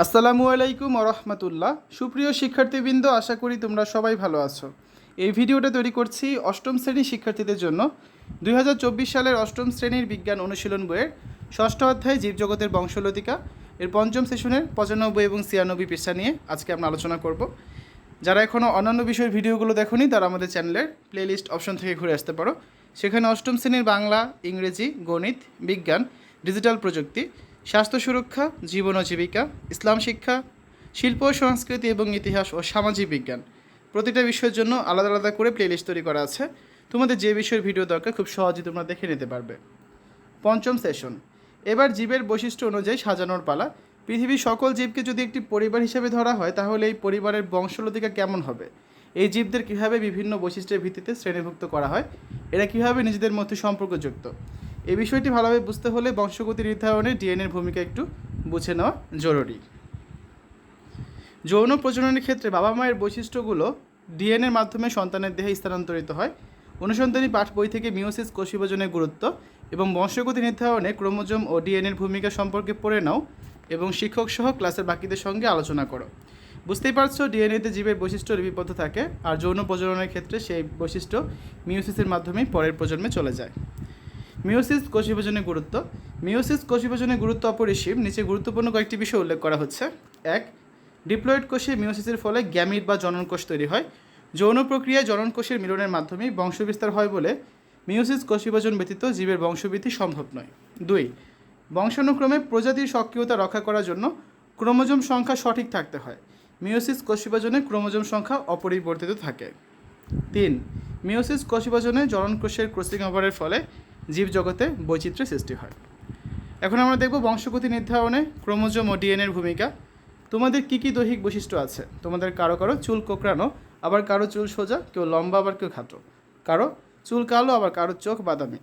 আসসালামু আলাইকুম রহমতুল্লাহ সুপ্রিয় শিক্ষার্থীবৃন্দ, আশা করি তোমরা সবাই ভালো আছো। এই ভিডিওটা তৈরি করছি অষ্টম শ্রেণির শিক্ষার্থীদের জন্য। দুই হাজার চব্বিশ সালের অষ্টম শ্রেণির বিজ্ঞান অনুশীলন বইয়ের ষষ্ঠ অধ্যায়, জীবজগতের বংশলতিকা। এর পঞ্চম সেশনের পঁচানব্বই এবং ছিয়ানব্বই পৃষ্ঠা নিয়ে আজকে আমরা আলোচনা করব। যারা এখনও অন্যান্য বিষয়ের ভিডিওগুলো দেখোনি, তারা আমাদের চ্যানেলের প্লেলিস্ট অপশন থেকে ঘুরে আসতে পারো। সেখানে অষ্টম শ্রেণির বাংলা, ইংরেজি, গণিত, বিজ্ঞান ডিজিটাল প্রযুক্তি স্বাস্থ্য সুরক্ষা, জীবন ও জীবিকা, ইসলাম শিক্ষা, শিল্প, সংস্কৃতি এবং ইতিহাস ও সামাজিক বিজ্ঞান। প্রতিটা বিষয়ের জন্য আলাদা আলাদা করে প্লেলিস্ট তৈরি করা আছে। তোমাদের যে বিষয়ের ভিডিও দরকার, খুব সহজেই তোমরা দেখে নিতে পারবে। পঞ্চম সেশন এবার জীবের বৈশিষ্ট্য অনুযায়ী সাজানোর পালা। পৃথিবীর সকল জীবকে যদি একটি পরিবার হিসেবে ধরা হয়, তাহলে এই পরিবারের বংশলতিকা কেমন হবে? এই জীবদের কীভাবে বিভিন্ন বৈশিষ্ট্যের ভিত্তিতে শ্রেণীভুক্ত করা হয়? এরা কীভাবে নিজেদের মধ্যে সম্পর্কযুক্ত? এই বিষয়টি ভালোভাবে বুঝতে হলে বংশগতি নির্ধারণে ডিএনএর ভূমিকা একটু বুঝে নেওয়া জরুরি। যৌন প্রজননের ক্ষেত্রে বাবা মায়ের বৈশিষ্ট্যগুলো ডিএনএর মাধ্যমে সন্তানের দেহে স্থানান্তরিত হয়। অনুসন্ধানী পাঠ বই থেকে মিওসিস কোষ বিভাজনের গুরুত্ব এবং বংশগতি নির্ধারণে ক্রোমোজোম ও ডিএনএর ভূমিকা সম্পর্কে পড়ে নাও এবং শিক্ষক সহ ক্লাসের বাকিদের সঙ্গে আলোচনা করো। বুঝতেই পারছ, ডিএনএতে জীবের বৈশিষ্ট্য লিপিবদ্ধ থাকে, আর যৌন প্রজননের ক্ষেত্রে সেই বৈশিষ্ট্য মিউসিসের মাধ্যমেই পরের প্রজন্মে চলে যায়। মিওসিস কোষ বিভাজনের গুরুত্ব। মিওসিস কোষ বিভাজনের গুরুত্ব অপরিসীম, নিচে গুরুত্বপূর্ণ কয়েকটি বিষয় উল্লেখ করা হচ্ছে। এক, ডিপ্লয়েড কোষে মিওসিসের ফলে গ্যামিট বা জনন কোষ তৈরি হয়। যৌন প্রক্রিয়ায় জনন কোষের মিলনের মাধ্যমেই বংশবিস্তার হয় বলে মিওসিস কোষ বিভাজন ব্যতীত জীবের বংশবৃদ্ধি সম্ভব নয়। দুই, বংশানুক্রমে প্রজাতির সক্রিয়তা রক্ষা করার জন্য ক্রোমোজোম সংখ্যা সঠিক থাকতে হয়। মিওসিস কোষ বিভাজনে ক্রোমোজোম সংখ্যা অপরিবর্তিত থাকে। তিন মিওসিস কোষ বিভাজনে জনন কোষের ক্রসিং ওভারের ফলে জীবজগতে বৈচিত্র্য সৃষ্টি হয়। এখন আমরা দেখব বংশগতি নির্ধারণে ক্রোমোজোম ও ডিএনএর ভূমিকা। তোমাদের কী কী দৈহিক বৈশিষ্ট্য আছে? তোমাদের কারও কারও চুল কোকড়ানো, আবার কারও চুল সোজা, কেউ লম্বা, আবার কেউ খাটো। কারও চুল কালো, আবার কারও চোখ বাদামি।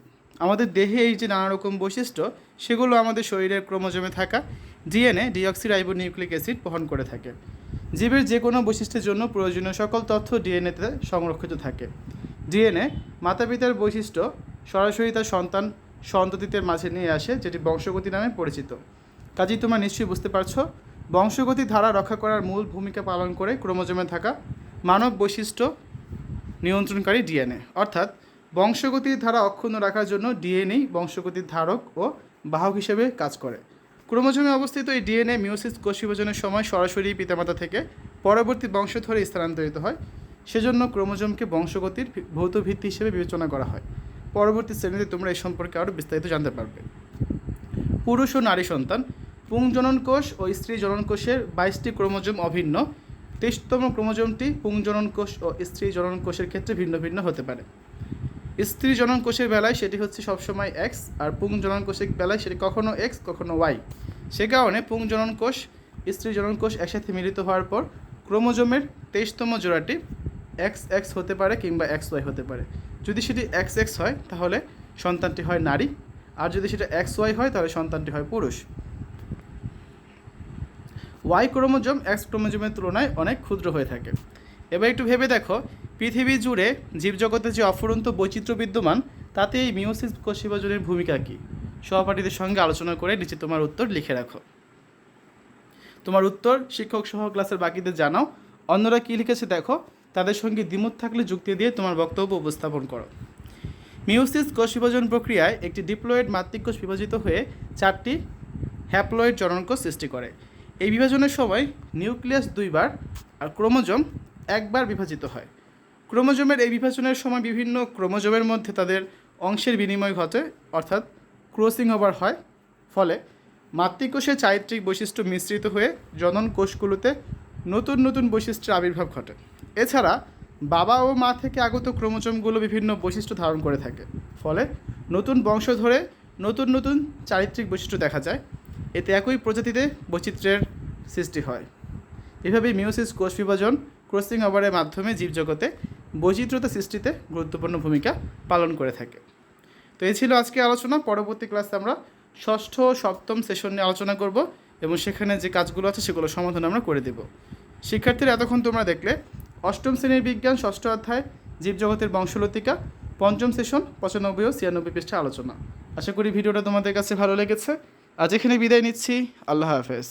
আমাদের দেহে এই যে নানা রকম বৈশিষ্ট্য, সেগুলো আমাদের শরীরের ক্রোমোজোমে থাকা, ডিএনএ, ডিঅক্সিরাইবোনিউক্লিক অ্যাসিড বহন করে থাকে। জীবের যে কোনো বৈশিষ্ট্যের জন্য প্রয়োজনীয় সকল তথ্য ডিএনএতে সংরক্ষিত থাকে। ডিএনএ মাতা পিতার বৈশিষ্ট্য সরাসরি তার সন্তান সন্ততিদের মাঝে নিয়ে আসে, যেটি বংশগতি নামে পরিচিত। কাজেই তোমরা নিশ্চয়ই বুঝতে পারছ, বংশগতি ধারা রক্ষা করার মূল ভূমিকা পালন করে ক্রোমোজোমে থাকা মানব বৈশিষ্ট্য নিয়ন্ত্রণকারী ডিএনএ। অর্থাৎ, বংশগতির ধারা অক্ষুণ্ণ রাখার জন্য ডিএনএই বংশগতির ধারক ও বাহক হিসেবে কাজ করে। ক্রোমোজোমে অবস্থিত এই ডিএনএ মিওসিস কোষ বিভাজনের সময় সরাসরি পিতামাতা থেকে পরবর্তী বংশ ধরে স্থানান্তরিত হয়। সেজন্য ক্রোমোজোমকে বংশগতির ভৌত ভিত্তি হিসেবে বিবেচনা করা হয়। পরবর্তী শ্রেণীতে তোমরা এই সম্পর্কে আরও বিস্তারিত জানতে পারবে। পুরুষ ও নারী সন্তান পুংজনন কোষ ও স্ত্রী জনন কোষের বাইশটি ক্রোমোজোম অভিন্ন। তেইশতম ক্রোমোজোমটি পুংজনন কোষ ও স্ত্রী জনন কোষের ক্ষেত্রে ভিন্ন ভিন্ন হতে পারে। স্ত্রী জনন কোষের বেলায় সেটি হচ্ছে সবসময় এক্স আর পুং জনন কোষের বেলায় সেটি কখনো এক্স কখনো ওয়াই সে কারণে পুং জনন কোষ স্ত্রী জনন কোষ একসাথে মিলিত হওয়ার পর ক্রোমোজোমের তেইশতম জোড়াটি এক্স এক্স হতে পারে কিংবা এক্স ওয়াই হতে পারে। যদি সেটি এক্স এক্স হয়, তাহলে সন্তানটি হয় নারী। আর যদি সেটা এক্স ওয়াই হয়, তাহলে সন্তানটি হয় পুরুষ। ওয়াই ক্রোমোজোম, এক্স ক্রোমোজোমের তুলনায় অনেক ক্ষুদ্র হয়ে থাকে। এবার একটু ভেবে দেখো, পৃথিবী জুড়ে জীবজগতে যে অফুরন্ত বৈচিত্র্য বিদ্যমান, তাতে এই মিওসিস কোষ বিভাজনের ভূমিকা কী? সহপাঠীদের সঙ্গে আলোচনা করে নিচে তোমার উত্তর লিখে রাখো। তোমার উত্তর শিক্ষক সহ ক্লাসের বাকিদের জানাও। অন্যরা কী লিখেছে দেখো? তাদের সঙ্গে দ্বিমত থাকলে যুক্তি দিয়ে তোমার বক্তব্য উপস্থাপন করো। মিউসিস কোষ বিভাজন প্রক্রিয়ায় একটি ডিপ্লয়েড মাতৃকোষ বিভাজিত হয়ে চারটি হ্যাপ্লয়েড জননকোষ সৃষ্টি করে। এই বিভাজনের সময় নিউক্লিয়াস দুইবার আর ক্রোমোজোম একবার বিভাজিত হয়। ক্রোমোজোমের এই বিভাজনের সময় বিভিন্ন ক্রোমোজোমের মধ্যে তাদের অংশের বিনিময় ঘটে, অর্থাৎ ক্রসিং ওভার হয়। ফলে মাতৃকোষের চারিত্রিক বৈশিষ্ট্য মিশ্রিত হয়ে জনন কোষগুলোতে নতুন নতুন বৈশিষ্ট্যের আবির্ভাব ঘটে। এছাড়া বাবা ও মা থেকে আগত ক্রোমোজোমগুলো বিভিন্ন বৈশিষ্ট্য ধারণ করে থাকে। ফলে নতুন বংশ ধরে নতুন নতুন চারিত্রিক বৈশিষ্ট্য দেখা যায়। এতে একই প্রজাতিতে বৈচিত্র্যের সৃষ্টি হয়। এভাবেই মিউসিস কোষ বিভাজন ক্রসিং ওভারের মাধ্যমে জীবজগতে বৈচিত্র্যতা সৃষ্টিতে গুরুত্বপূর্ণ ভূমিকা পালন করে থাকে। তো এই ছিল আজকে আলোচনা। পরবর্তী ক্লাসে আমরা ষষ্ঠ সপ্তম সেশন নিয়ে আলোচনা করব এবং সেখানে যে কাজগুলো আছে সেগুলো সমাধান আমরা করে দেব। শিক্ষার্থীরা, এতক্ষণ তোমরা দেখলে অষ্টম শ্রেণির বিজ্ঞান, ষষ্ঠ অধ্যায়, জীবজগতের বংশলতিকা, পঞ্চম সেশন, পঁচানব্বই ও ছিয়ানব্বই পৃষ্ঠা আলোচনা। আশা করি ভিডিওটা তোমাদের কাছে ভালো লেগেছে। আজ এখানে বিদায় নিচ্ছি। আল্লাহ হাফেজ।